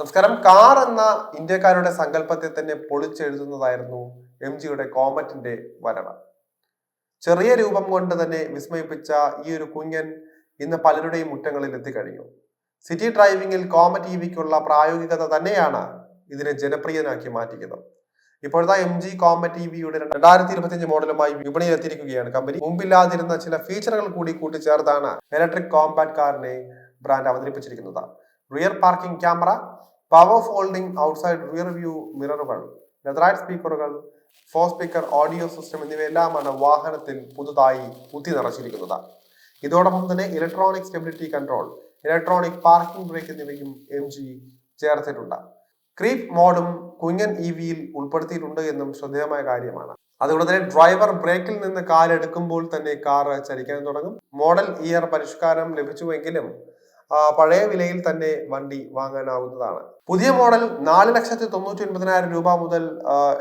നമസ്കാരം. കാർ എന്ന ഇന്ത്യക്കാരുടെ സങ്കല്പത്തെ തന്നെ പൊളിച്ചെഴുതുന്നതായിരുന്നു എം ജിയുടെ കോമറ്റിന്റെ വരവ്. ചെറിയ രൂപം കൊണ്ട് തന്നെ വിസ്മയിപ്പിച്ച ഈ ഒരു കുഞ്ഞൻ ഇന്ന് പലരുടെയും മുറ്റങ്ങളിൽ എത്തിക്കഴിഞ്ഞു. സിറ്റി ഡ്രൈവിംഗിൽ കോമറ്റ് ഇ വിക്കുള്ള പ്രായോഗികത തന്നെയാണ് ഇതിനെ ജനപ്രിയനാക്കി മാറ്റിയത്. ഇപ്പോഴത്തെ എം ജി കോമറ്റ് ഇ വിയുടെ രണ്ടായിരത്തി ഇരുപത്തിയഞ്ച് മോഡലുമായി വിപണിയിൽ എത്തിയിരിക്കുകയാണ് കമ്പനി. മുമ്പില്ലാതിരുന്ന ചില ഫീച്ചറുകൾ കൂടി കൂട്ടിച്ചേർത്താണ് ഇലക്ട്രിക് കോമ്പാക്ട് കാറിനെ ബ്രാൻഡ് അവതരിപ്പിച്ചിരിക്കുന്നത്. Rear parking camera power folding outside rear view മിററുകൾ leatherette സ്പീക്കറുകൾ ഫോർ സ്പീക്കർ ഓഡിയോ സിസ്റ്റം എന്നിവയെല്ലാമാണ് വാഹനത്തിൽ പുതുതായി കുത്തി നിറച്ചിരിക്കുന്നത്. ഇതോടൊപ്പം തന്നെ electronic stability control electronic parking brake എന്നിവയും എം ജി ചേർത്തിട്ടുണ്ട്. ക്രീപ്പ് മോഡും കുഞ്ഞൻ ഇ വിയിൽ ഉൾപ്പെടുത്തിയിട്ടുണ്ട് എന്നും ശ്രദ്ധേയമായ കാര്യമാണ്. അതുകൊണ്ട് തന്നെ ഡ്രൈവർ ബ്രേക്കിൽ നിന്ന് കാലെടുക്കുമ്പോൾ തന്നെ കാർ ചലിക്കാൻ തുടങ്ങും. മോഡൽ ഇയർ പരിഷ്കാരം ലഭിച്ചുവെങ്കിലും പഴയ വിലയിൽ തന്നെ വണ്ടി വാങ്ങാനാവുന്നതാണ്. പുതിയ മോഡൽ നാല് ലക്ഷത്തി തൊണ്ണൂറ്റി ഒൻപതിനായിരം രൂപ മുതൽ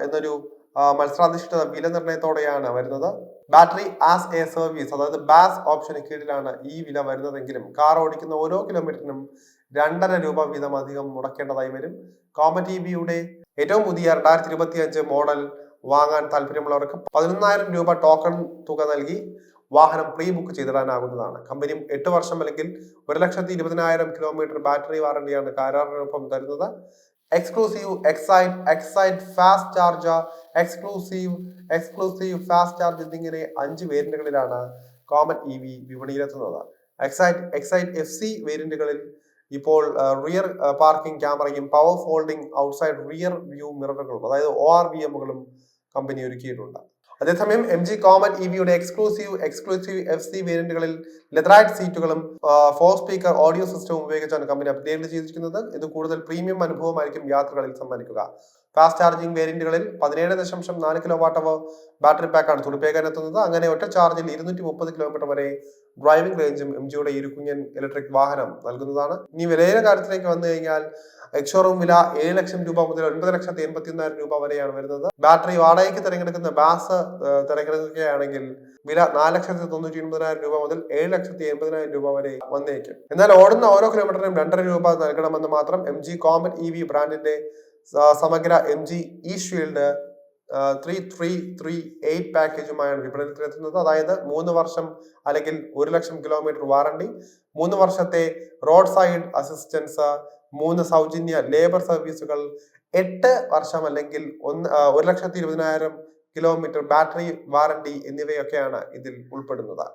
എന്നൊരു മത്സരാധിഷ്ഠിത വില നിർണയത്തോടെയാണ് വരുന്നത്. ബാറ്ററി ആസ് എ സർവീസ് അതായത് ബാസ് ഓപ്ഷന് കീഴിലാണ് ഈ വില വരുന്നതെങ്കിലും കാർ ഓടിക്കുന്ന ഓരോ കിലോമീറ്ററിനും രണ്ടര രൂപ വീതം അധികം മുടക്കേണ്ടതായി വരും. കോമറ്റ് ബിയുടെ ഏറ്റവും പുതിയ രണ്ടായിരത്തി ഇരുപത്തി അഞ്ച് മോഡൽ വാങ്ങാൻ താല്പര്യമുള്ളവർക്ക് പതിനൊന്നായിരം രൂപ ടോക്കൺ തുക നൽകി വാഹനം പ്രീ ബുക്ക് ചെയ്തിടാനാകുന്നതാണ്. കമ്പനി എട്ട് വർഷം അല്ലെങ്കിൽ ഒരു ലക്ഷത്തി ഇരുപതിനായിരം കിലോമീറ്റർ ബാറ്ററി വാറണ്ടിയാണ് കരാറിനൊപ്പം തരുന്നത്. Exclusive excite excite fast charger exclusive exclusive fast charge എന്നിങ്ങനെ അഞ്ച് വേരിയന്റുകളിലാണ് കോമൺ ഇ വി വിപണിയിലെത്തുന്നത്. എക്സൈറ്റ് എക്സൈറ്റ് എഫ് സി വേരിയന്റുകളിൽ ഇപ്പോൾ റിയർ പാർക്കിംഗ് ക്യാമറയും power folding outside rear view മിററുകളും അതായത് ഒ ആർ വി എമ്മുകളും കമ്പനി ഒരുക്കിയിട്ടുണ്ട്. അതേസമയം എം ജി കോമൺ ഇ വിയുടെ എക്സ്ക്ലൂസീവ് എക്സ്ക്ലൂസീവ് എഫ് സി വേരിയന്റുകളിൽ ലെതറൈറ്റ് സീറ്റുകളും ഫോർ സ്പീക്കർ ഓഡിയോ സിസ്റ്റവും ഉപയോഗിച്ചാണ് കമ്പനി അപ്ഗ്രേഡ് ചെയ്തിരിക്കുന്നത്. ഇത് കൂടുതൽ പ്രീമിയം അനുഭവമായിരിക്കും യാത്രകളിൽ സമ്മാനിക്കുക. ഫാസ്റ്റ് ചാർജിംഗ് വേരിയന്റുകളിൽ പതിനേഴ് ദശാംശം നാല് കിലോ വാട്ട് അവർ ബാറ്ററി പാക്കാണ് തുടിപ്പേക്കാൻ എത്തുന്നത് അങ്ങനെ ഒറ്റ ചാർജിൽ ഇരുന്നൂറ്റി മുപ്പത് കിലോമീറ്റർ വരെ ഡ്രൈവിംഗ് റേഞ്ചും എം ജിയുടെ ഇരുകുഞ്ഞൻ ഇലക്ട്രിക് വാഹനം നൽകുന്നതാണ്. ഇനി വിലയുടെ കാര്യത്തിലേക്ക് വന്നു കഴിഞ്ഞാൽ എക്സോറൂം വില ഏഴ് ലക്ഷം രൂപ മുതൽ ഒൻപത് ലക്ഷത്തി എൺപത്തി ഒന്നായിരം രൂപ വരെയാണ് വരുന്നത്. ബാറ്ററി വാടകയ്ക്ക് തിരഞ്ഞെടുക്കുന്ന ബാസ് തിരഞ്ഞെടുക്കുകയാണെങ്കിൽ വില നാല് ലക്ഷത്തി തൊണ്ണൂറ്റി ഒൻപതിനായിരം രൂപ മുതൽ ഏഴ് ലക്ഷത്തി എൺപതിനായിരം രൂപ വരെ വന്നേക്കും. എന്നാൽ ഓടുന്ന ഓരോ കിലോമീറ്ററിനും രണ്ടര രൂപ നൽകണമെന്ന് മാത്രം M G Comet E V ബ്രാൻഡിന്റെ സമഗ്ര M G E shield three three three eight പാക്കേജുമായാണ് വിപണനത്തിലെത്തുന്നത് അതായത് മൂന്ന് വർഷം അല്ലെങ്കിൽ ഒരു ലക്ഷം കിലോമീറ്റർ വാറണ്ടി മൂന്ന് വർഷത്തെ റോഡ് സൈഡ് അസിസ്റ്റൻസ് മൂന്ന് സൗജന്യ ലേബർ സർവീസുകൾ എട്ട് വർഷം അല്ലെങ്കിൽ ഒന്ന് ഒരു ലക്ഷത്തി ഇരുപതിനായിരം കിലോമീറ്റർ ബാറ്ററി വാറണ്ടി എന്നിവയൊക്കെയാണ് ഇതിൽ ഉൾപ്പെടുന്നത്.